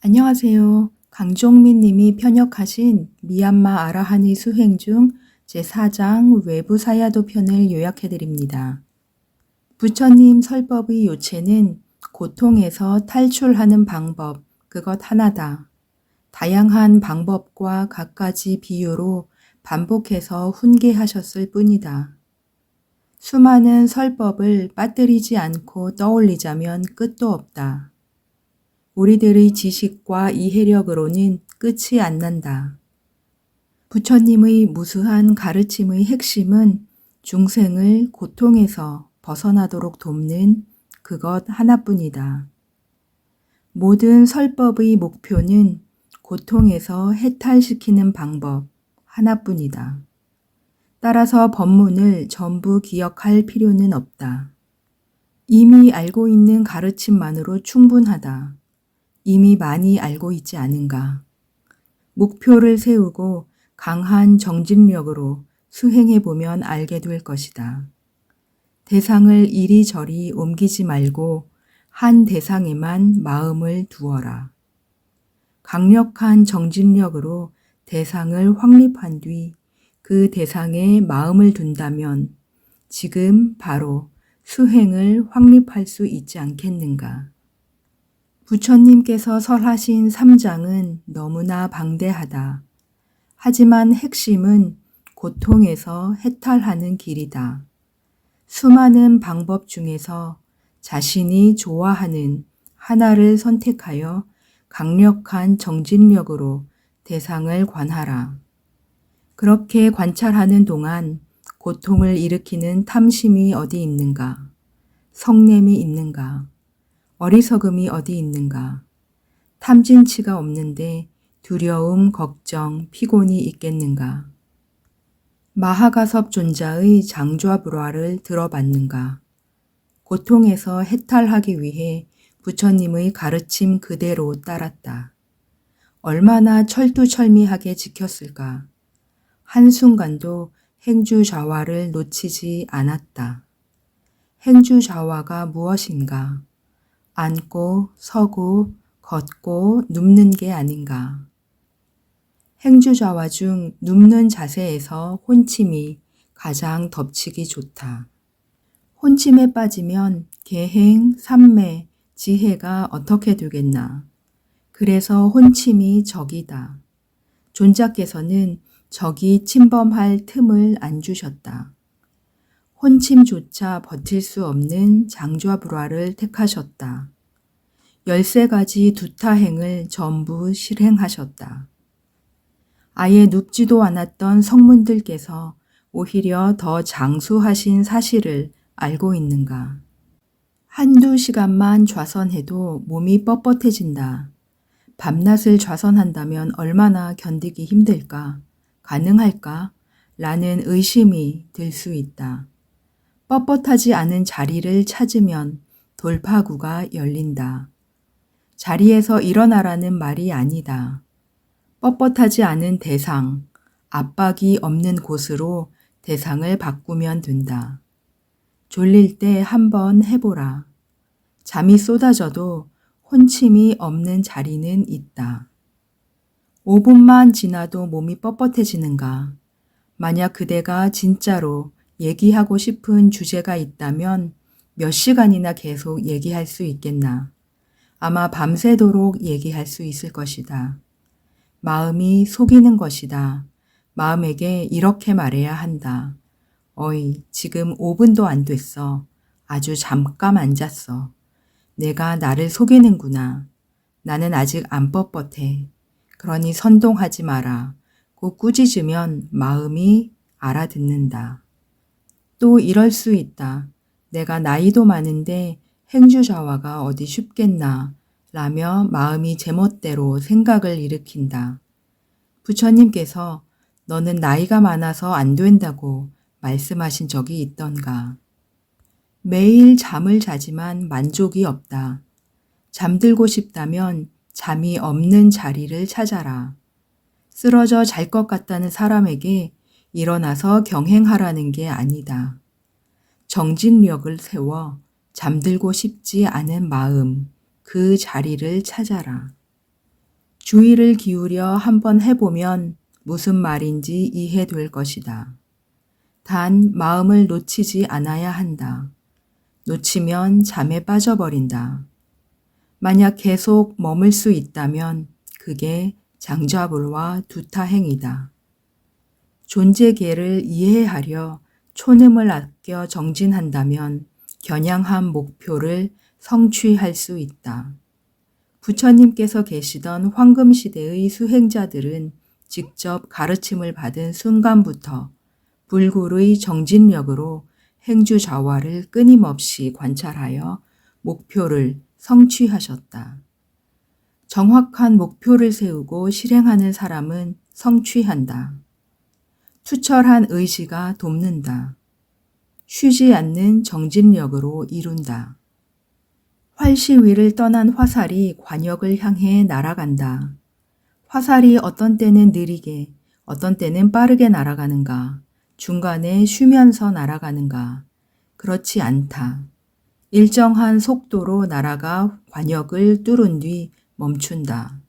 안녕하세요. 강종민 님이 편역하신 미얀마 아라하니 수행 중 제4장 외부 사야도 편을 요약해 드립니다. 부처님 설법의 요체는 고통에서 탈출하는 방법, 그것 하나다. 다양한 방법과 갖가지 비유로 반복해서 훈계하셨을 뿐이다. 수많은 설법을 빠뜨리지 않고 떠올리자면 끝도 없다. 우리들의 지식과 이해력으로는 끝이 안 난다. 부처님의 무수한 가르침의 핵심은 중생을 고통에서 벗어나도록 돕는 그것 하나뿐이다. 모든 설법의 목표는 고통에서 해탈시키는 방법 하나뿐이다. 따라서 법문을 전부 기억할 필요는 없다. 이미 알고 있는 가르침만으로 충분하다. 이미 많이 알고 있지 않은가. 목표를 세우고 강한 정진력으로 수행해 보면 알게 될 것이다. 대상을 이리저리 옮기지 말고 한 대상에만 마음을 두어라. 강력한 정진력으로 대상을 확립한 뒤 그 대상에 마음을 둔다면 지금 바로 수행을 확립할 수 있지 않겠는가. 부처님께서 설하신 3장은 너무나 방대하다. 하지만 핵심은 고통에서 해탈하는 길이다. 수많은 방법 중에서 자신이 좋아하는 하나를 선택하여 강력한 정진력으로 대상을 관하라. 그렇게 관찰하는 동안 고통을 일으키는 탐심이 어디 있는가? 성냄이 있는가? 어리석음이 어디 있는가? 탐진치가 없는데 두려움, 걱정, 피곤이 있겠는가? 마하가섭 존자의 장좌 불화를 들어봤는가? 고통에서 해탈하기 위해 부처님의 가르침 그대로 따랐다. 얼마나 철두철미하게 지켰을까? 한순간도 행주좌화를 놓치지 않았다. 행주좌화가 무엇인가? 앉고 서고 걷고 눕는 게 아닌가. 행주좌화 중 눕는 자세에서 혼침이 가장 덮치기 좋다. 혼침에 빠지면 계행, 삼매, 지혜가 어떻게 되겠나. 그래서 혼침이 적이다. 존자께서는 적이 침범할 틈을 안 주셨다. 혼침조차 버틸 수 없는 장좌불화를 택하셨다. 열세 가지 두타행을 전부 실행하셨다. 아예 눕지도 않았던 성문들께서 오히려 더 장수하신 사실을 알고 있는가. 한두 시간만 좌선해도 몸이 뻣뻣해진다. 밤낮을 좌선한다면 얼마나 견디기 힘들까? 가능할까? 라는 의심이 들 수 있다. 뻣뻣하지 않은 자리를 찾으면 돌파구가 열린다. 자리에서 일어나라는 말이 아니다. 뻣뻣하지 않은 대상, 압박이 없는 곳으로 대상을 바꾸면 된다. 졸릴 때 한번 해보라. 잠이 쏟아져도 혼침이 없는 자리는 있다. 5분만 지나도 몸이 뻣뻣해지는가? 만약 그대가 진짜로 얘기하고 싶은 주제가 있다면 몇 시간이나 계속 얘기할 수 있겠나. 아마 밤새도록 얘기할 수 있을 것이다. 마음이 속이는 것이다. 마음에게 이렇게 말해야 한다. 어이, 지금 5분도 안 됐어. 아주 잠깐 앉았어. 내가 나를 속이는구나. 나는 아직 안 뻣뻣해. 그러니 선동하지 마라. 꼭 꾸짖으면 마음이 알아듣는다. 또 이럴 수 있다. 내가 나이도 많은데 행주자화가 어디 쉽겠나 라며 마음이 제멋대로 생각을 일으킨다. 부처님께서 너는 나이가 많아서 안 된다고 말씀하신 적이 있던가. 매일 잠을 자지만 만족이 없다. 잠들고 싶다면 잠이 없는 자리를 찾아라. 쓰러져 잘 것 같다는 사람에게 일어나서 경행하라는 게 아니다. 정진력을 세워 잠들고 싶지 않은 마음, 그 자리를 찾아라. 주의를 기울여 한번 해보면 무슨 말인지 이해될 것이다. 단 마음을 놓치지 않아야 한다. 놓치면 잠에 빠져버린다. 만약 계속 머물 수 있다면 그게 장좌불와 두타행이다. 존재계를 이해하려 촌음을 아껴 정진한다면 겨냥한 목표를 성취할 수 있다. 부처님께서 계시던 황금시대의 수행자들은 직접 가르침을 받은 순간부터 불굴의 정진력으로 행주좌화를 끊임없이 관찰하여 목표를 성취하셨다. 정확한 목표를 세우고 실행하는 사람은 성취한다. 투철한 의지가 돕는다. 쉬지 않는 정진력으로 이룬다. 활시 위를 떠난 화살이 관역을 향해 날아간다. 화살이 어떤 때는 느리게, 어떤 때는 빠르게 날아가는가, 중간에 쉬면서 날아가는가, 그렇지 않다. 일정한 속도로 날아가 관역을 뚫은 뒤 멈춘다.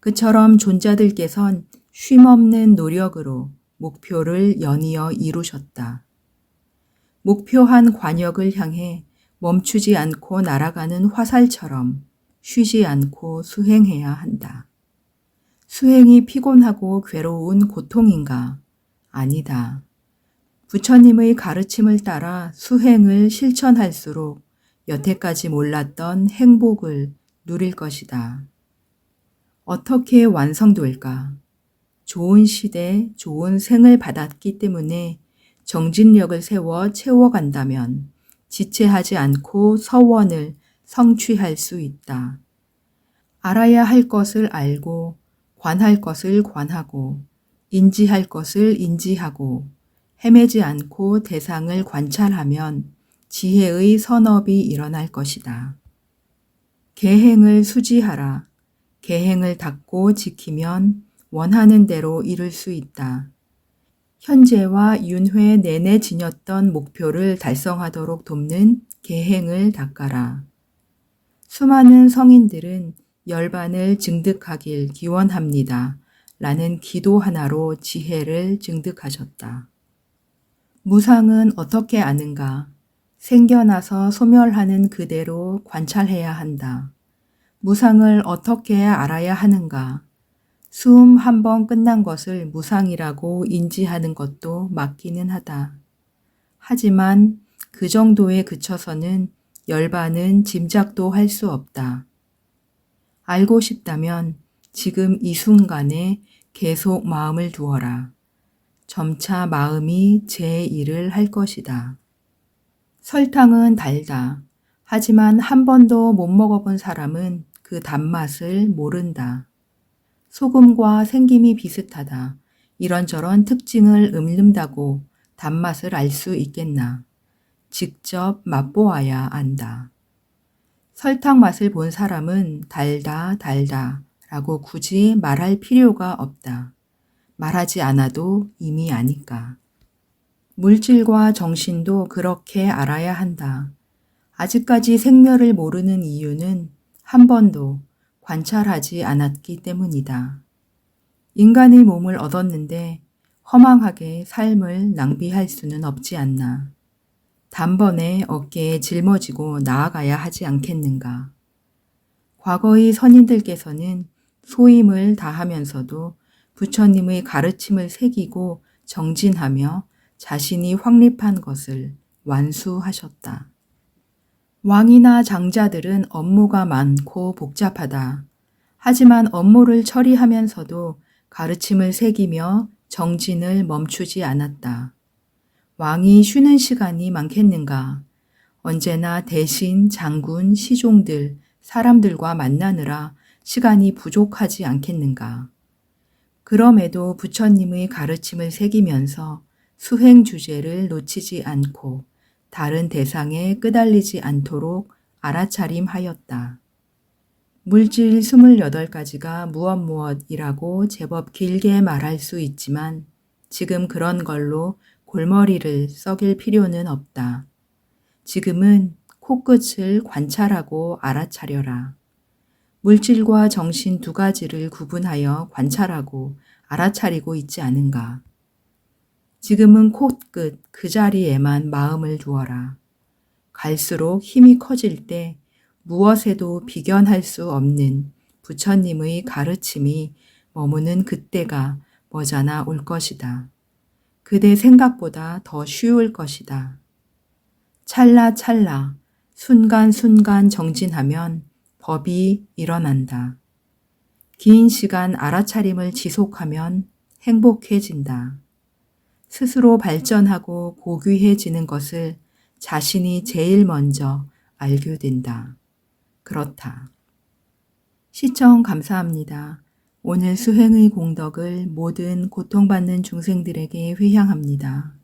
그처럼 존자들께선 쉼없는 노력으로 목표를 연이어 이루셨다. 목표한 관역을 향해 멈추지 않고 날아가는 화살처럼 쉬지 않고 수행해야 한다. 수행이 피곤하고 괴로운 고통인가? 아니다. 부처님의 가르침을 따라 수행을 실천할수록 여태까지 몰랐던 행복을 누릴 것이다. 어떻게 완성될까? 좋은 시대, 좋은 생을 받았기 때문에 정진력을 세워 채워간다면 지체하지 않고 서원을 성취할 수 있다. 알아야 할 것을 알고, 관할 것을 관하고, 인지할 것을 인지하고, 헤매지 않고 대상을 관찰하면 지혜의 선업이 일어날 것이다. 계행을 수지하라. 계행을 닦고 지키면 원하는 대로 이룰 수 있다. 현재와 윤회 내내 지녔던 목표를 달성하도록 돕는 계행을 닦아라. 수많은 성인들은 열반을 증득하길 기원합니다. 라는 기도 하나로 지혜를 증득하셨다. 무상은 어떻게 아는가? 생겨나서 소멸하는 그대로 관찰해야 한다. 무상을 어떻게 알아야 하는가? 수음 한 번 끝난 것을 무상이라고 인지하는 것도 맞기는 하다. 하지만 그 정도에 그쳐서는 열반은 짐작도 할 수 없다. 알고 싶다면 지금 이 순간에 계속 마음을 두어라. 점차 마음이 제 일을 할 것이다. 설탕은 달다. 하지만 한 번도 못 먹어본 사람은 그 단맛을 모른다. 소금과 생김이 비슷하다. 이런저런 특징을 읊는다고 단맛을 알 수 있겠나. 직접 맛보아야 안다. 설탕 맛을 본 사람은 달다, 달다 라고 굳이 말할 필요가 없다. 말하지 않아도 이미 아니까. 물질과 정신도 그렇게 알아야 한다. 아직까지 생멸을 모르는 이유는 한 번도 관찰하지 않았기 때문이다. 인간의 몸을 얻었는데 허망하게 삶을 낭비할 수는 없지 않나. 단번에 어깨에 짊어지고 나아가야 하지 않겠는가. 과거의 선인들께서는 소임을 다하면서도 부처님의 가르침을 새기고 정진하며 자신이 확립한 것을 완수하셨다. 왕이나 장자들은 업무가 많고 복잡하다. 하지만 업무를 처리하면서도 가르침을 새기며 정진을 멈추지 않았다. 왕이 쉬는 시간이 많겠는가? 언제나 대신 장군, 시종들, 사람들과 만나느라 시간이 부족하지 않겠는가? 그럼에도 부처님의 가르침을 새기면서 수행 주제를 놓치지 않고 다른 대상에 끄달리지 않도록 알아차림하였다. 물질 28가지가 무엇 무엇이라고 제법 길게 말할 수 있지만 지금 그런 걸로 골머리를 썩일 필요는 없다. 지금은 코끝을 관찰하고 알아차려라. 물질과 정신 두 가지를 구분하여 관찰하고 알아차리고 있지 않은가. 지금은 코끝 그 자리에만 마음을 두어라. 갈수록 힘이 커질 때 무엇에도 비견할 수 없는 부처님의 가르침이 머무는 그때가 머지않아 올 것이다. 그대 생각보다 더 쉬울 것이다. 찰나찰나, 순간순간 정진하면 법이 일어난다. 긴 시간 알아차림을 지속하면 행복해진다. 스스로 발전하고 고귀해지는 것을 자신이 제일 먼저 알게 된다. 그렇다. 시청 감사합니다. 오늘 수행의 공덕을 모든 고통받는 중생들에게 회향합니다.